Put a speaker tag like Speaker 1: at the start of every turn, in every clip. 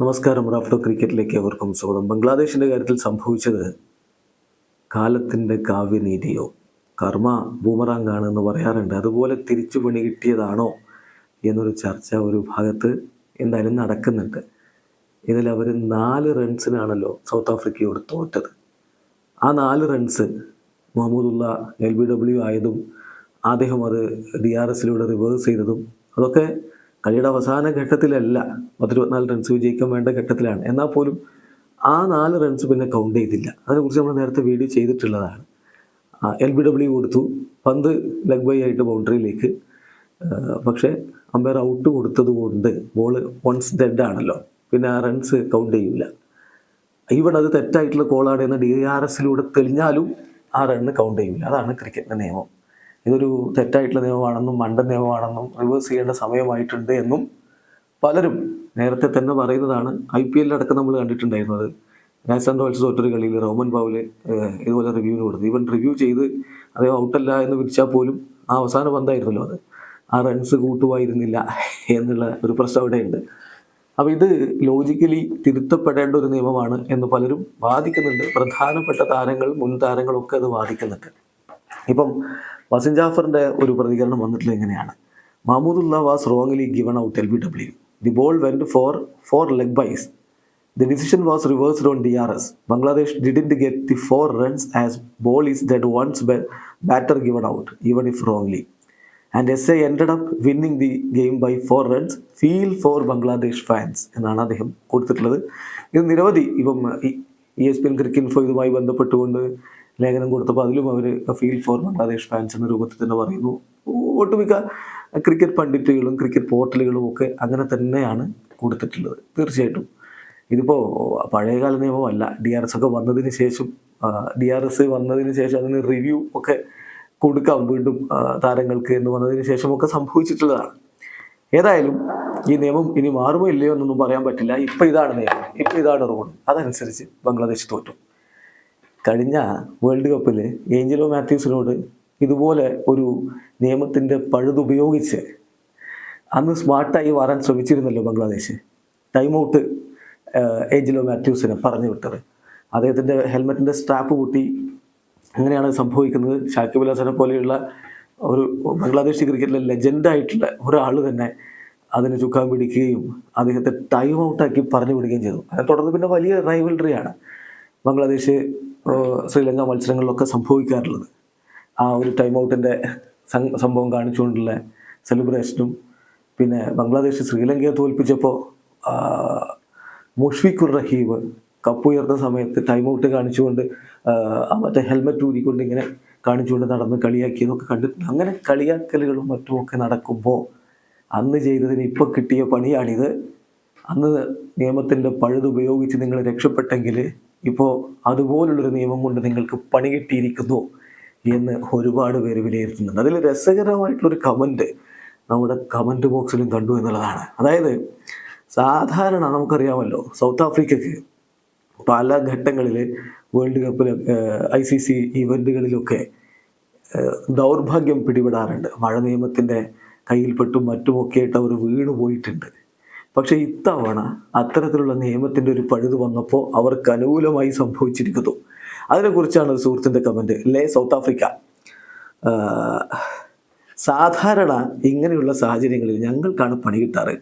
Speaker 1: നമസ്കാരം. റാഫ്റ്റോ ക്രിക്കറ്റിലേക്ക് അവർക്കും സ്വാഗതം. ബംഗ്ലാദേശിന്റെ കാര്യത്തിൽ സംഭവിച്ചത് കാലത്തിന്റെ കാവ്യനീതിയോ കർമ്മ ബൂമറാങ്കാണ് എന്ന് പറയാറുണ്ട്. അതുപോലെ തിരിച്ചു പണി കിട്ടിയതാണോ എന്നൊരു ചർച്ച ഒരു ഭാഗത്ത് എന്തായാലും നടക്കുന്നുണ്ട്. ഇതിൽ അവർ നാല് റൺസിനാണല്ലോ സൗത്ത് ആഫ്രിക്കയോട് തോറ്റത്. ആ നാല് runs Mahmudullah L B W ആയതും അദ്ദേഹം അത് ഡി ആർ എസിലൂടെ റിവേഴ്സ് ചെയ്തതും അതൊക്കെ കളിയുടെ അവസാന ഘട്ടത്തിലല്ല പത്തിരുപത്തിനാല് റൺസ് വിജയിക്കാൻ വേണ്ട ഘട്ടത്തിലാണ്. എന്നാൽ പോലും ആ നാല് റൺസ് പിന്നെ കൗണ്ട് ചെയ്തില്ല. അതിനെക്കുറിച്ച് നമ്മൾ നേരത്തെ വീഡിയോ ചെയ്തിട്ടുള്ളതാണ്. എൽ ബി ഡബ്ല്യു കൊടുത്തു. പന്ത് ലെഗ് ബൈ ആയിട്ട് ബൗണ്ടറിയിലേക്ക് പക്ഷേ അമ്പയർ ഔട്ട് കൊടുത്തത് കൊണ്ട് ബോൾ വൺസ് ഡെഡ് ആണല്ലോ. പിന്നെ ആ റൺസ് കൗണ്ട് ചെയ്യില്ല ഈവൺ അത് തെറ്റായിട്ടുള്ള കോളാണ് എന്ന് ഡി ആർ എസിലൂടെ തെളിഞ്ഞാലും ആ റണ്ണ് കൗണ്ട് ചെയ്യില്ല അതാണ് ക്രിക്കറ്റിന്റെ നിയമം. ഇതൊരു തെറ്റായിട്ടുള്ള നിയമമാണെന്നും മണ്ട നിയമമാണെന്നും റിവേഴ്സ് ചെയ്യേണ്ട സമയമായിട്ടുണ്ട് എന്നും പലരും നേരത്തെ തന്നെ പറയുന്നതാണ്. ഐ പി എല്ലിലടക്കം നമ്മൾ കണ്ടിട്ടുണ്ടായിരുന്നത്. രാജസ്ഥാൻ റോയൽസ് തോറ്റൊരു കളിയിൽ റോമൻ പൗൽ ഇതുപോലെ റിവ്യൂവിന് കൊടുത്തു. ഇവൻ റിവ്യൂ ചെയ്ത് അദ്ദേഹം ഔട്ടല്ല എന്ന് വിളിച്ചാൽ പോലും ആ അവസാന പന്തായിരുന്നല്ലോ അത്. ആ റൺസ് കൂട്ടുമായിരുന്നില്ല എന്നുള്ള ഒരു പ്രശ്നം അവിടെയുണ്ട്. അപ്പോൾ ഇത് ലോജിക്കലി തിരുത്തപ്പെടേണ്ട ഒരു നിയമമാണ് എന്ന് പലരും വാദിക്കുന്നുണ്ട്. പ്രധാനപ്പെട്ട താരങ്ങൾ മുൻ താരങ്ങളൊക്കെ അത് വാദിക്കുന്നുണ്ട്. ഇപ്പം വസിൻ ജാഫറിന്റെ ഒരു പ്രതികരണം വന്നിട്ടുള്ളത് എങ്ങനെയാണ്? Mahmudullah was wrongly given out L B W the ball went for four leg byes the decision was reversed on D R S Bangladesh didn't get the four runs as ball is dead once batter given out even if wrongly and S A ended up winning the game by four runs feel for Bangladesh fans എന്നാണ് അദ്ദേഹം കൊടുത്തിട്ടുള്ളത്. ഇത് നിരവധി ഇപ്പം E S P N cricket info ഇതുമായി ബന്ധപ്പെട്ടുകൊണ്ട് ലേഖനം കൊടുത്തപ്പോൾ അതിലും അവർ ഫീൽ ഫോർ ബംഗ്ലാദേശ് ഫാൻസ് എന്ന രൂപത്തിൽ തന്നെ പറയുന്നു. ഒട്ടുമിക്ക ക്രിക്കറ്റ് പണ്ഡിറ്റുകളും ക്രിക്കറ്റ് പോർട്ടലുകളും ഒക്കെ അങ്ങനെ തന്നെയാണ് കൊടുത്തിട്ടുള്ളത്. തീർച്ചയായിട്ടും. ഇതിപ്പോൾ പഴയകാല നിയമമല്ല ഡി ആർ എസ് ഒക്കെ വന്നതിന് ശേഷം ഡി ആർ എസ് വന്നതിന് ശേഷം അതിന് റിവ്യൂ ഒക്കെ കൊടുക്കാം വീണ്ടും താരങ്ങൾക്ക് എന്ന് വന്നതിന് ശേഷമൊക്കെ സംഭവിച്ചിട്ടുള്ളതാണ്. ഏതായാലും ഈ നിയമം ഇനി മാറുമോ ഇല്ലയോ എന്നൊന്നും പറയാൻ പറ്റില്ല. ഇപ്പം ഇതാണ് നിയമം. ഇപ്പം ഇതാണ് റൂൾ അതനുസരിച്ച് ബംഗ്ലാദേശ് തോറ്റു. കഴിഞ്ഞ വേൾഡ് കപ്പിൽ ഏഞ്ചലോ മാത്യൂസിനോട് ഇതുപോലെ ഒരു നിയമത്തിന്റെ പഴുതുപയോഗിച്ച് അന്ന് സ്മാർട്ടായി വരാൻ ശ്രമിച്ചിരുന്നല്ലോ ബംഗ്ലാദേശ്. ടൈം ഔട്ട് ഏഞ്ചലോ മാത്യൂസിനെ പറഞ്ഞു വിട്ടത്. അദ്ദേഹത്തിന്റെ ഹെൽമെറ്റിന്റെ സ്ട്രാപ്പ് പൊട്ടി. അങ്ങനെയാണ് സംഭവിക്കുന്നത്. ഷാക്കിബ് ഹസനെ പോലെയുള്ള ഒരു ബംഗ്ലാദേശി ക്രിക്കറ്റിലെ ലെജൻഡായിട്ടുള്ള ഒരാൾ തന്നെ അതിന് ചുക്കാൻ പിടിക്കുകയും അദ്ദേഹത്തെ ടൈം ഔട്ടാക്കി പറഞ്ഞു വിടുകയും ചെയ്തു. അതിനെ തുടർന്ന് പിന്നെ വലിയ റൈവൽറിയാണ് ബംഗ്ലാദേശ് ശ്രീലങ്ക മത്സരങ്ങളിലൊക്കെ സംഭവിക്കാറുള്ളത്. ആ ഒരു ടൈം ഔട്ടിന്റെ സംഭവം കാണിച്ചുകൊണ്ടുള്ള സെലിബ്രേഷനും പിന്നെ ബംഗ്ലാദേശ് ശ്രീലങ്കയെ തോൽപ്പിച്ചപ്പോൾ മുഷ്ഫിഖുർ റഹീബ് കപ്പ് ഉയർന്ന സമയത്ത് ടൈം ഔട്ട് കാണിച്ചുകൊണ്ട് മറ്റേ ഹെൽമെറ്റ് ഊരിക്കൊണ്ട് ഇങ്ങനെ കാണിച്ചുകൊണ്ട് നടന്ന് കളിയാക്കിയതൊക്കെ കണ്ടിട്ടുണ്ട്. അങ്ങനെ കളിയാക്കലുകളും മറ്റുമൊക്കെ നടക്കുമ്പോൾ അന്ന് ചെയ്തതിന് ഇപ്പോൾ കിട്ടിയ പണിയാണിത്. അന്ന് നിയമത്തിന്റെ പഴുതുപയോഗിച്ച് നിങ്ങൾ രക്ഷപ്പെട്ടെങ്കിൽ ഇപ്പോൾ അതുപോലുള്ളൊരു നിയമം കൊണ്ട് നിങ്ങൾക്ക് പണി കിട്ടിയിരിക്കുന്നു എന്ന് ഒരുപാട് പേര് വിലയിരുത്തുന്നുണ്ട്. അതിൽ രസകരമായിട്ടുള്ളൊരു കമന്റ് നമ്മുടെ കമന്റ് ബോക്സിലും കണ്ടു എന്നുള്ളതാണ്. അതായത് സാധാരണ നമുക്കറിയാമല്ലോ സൗത്ത് ആഫ്രിക്കയ്ക്ക് പല ഘട്ടങ്ങളിൽ വേൾഡ് കപ്പിൽ ഐ സി സി ഇവന്റുകളിലൊക്കെ ദൗർഭാഗ്യം പിടിപെടാറുണ്ട്. മഴ നിയമത്തിന്റെ കയ്യിൽപ്പെട്ടും മറ്റുമൊക്കെ ആയിട്ട് അവർ വീണു പോയിട്ടുണ്ട് പക്ഷേ ഇത്തവണ അത്തരത്തിലുള്ള നിയമത്തിന്റെ ഒരു പഴുത് വന്നപ്പോൾ അവർക്ക് അനുകൂലമായി സംഭവിച്ചിരിക്കുന്നു. അതിനെക്കുറിച്ചാണ് ഒരു സുഹൃത്തിന്റെ കമന്റ് ലേ സൗത്ത് ആഫ്രിക്ക. സാധാരണ ഇങ്ങനെയുള്ള സാഹചര്യങ്ങളിൽ ഞങ്ങൾക്കാണ് പണി കിട്ടാറ്.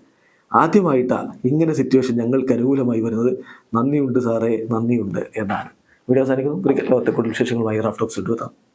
Speaker 1: ആദ്യമായിട്ടാണ് ഇങ്ങനെ സിറ്റുവേഷൻ ഞങ്ങൾക്ക് അനുകൂലമായി വരുന്നത്. നന്ദിയുണ്ട് സാറേ നന്ദിയുണ്ട് എന്നാണ്. വീഡിയോ അവസാനിക്കുന്നു. ക്രിക്കറ്റ് ലോകത്തെ കൂടുതൽ വിശേഷങ്ങളുമായി റാഫ്റ്റോക്സ് എടുത്താം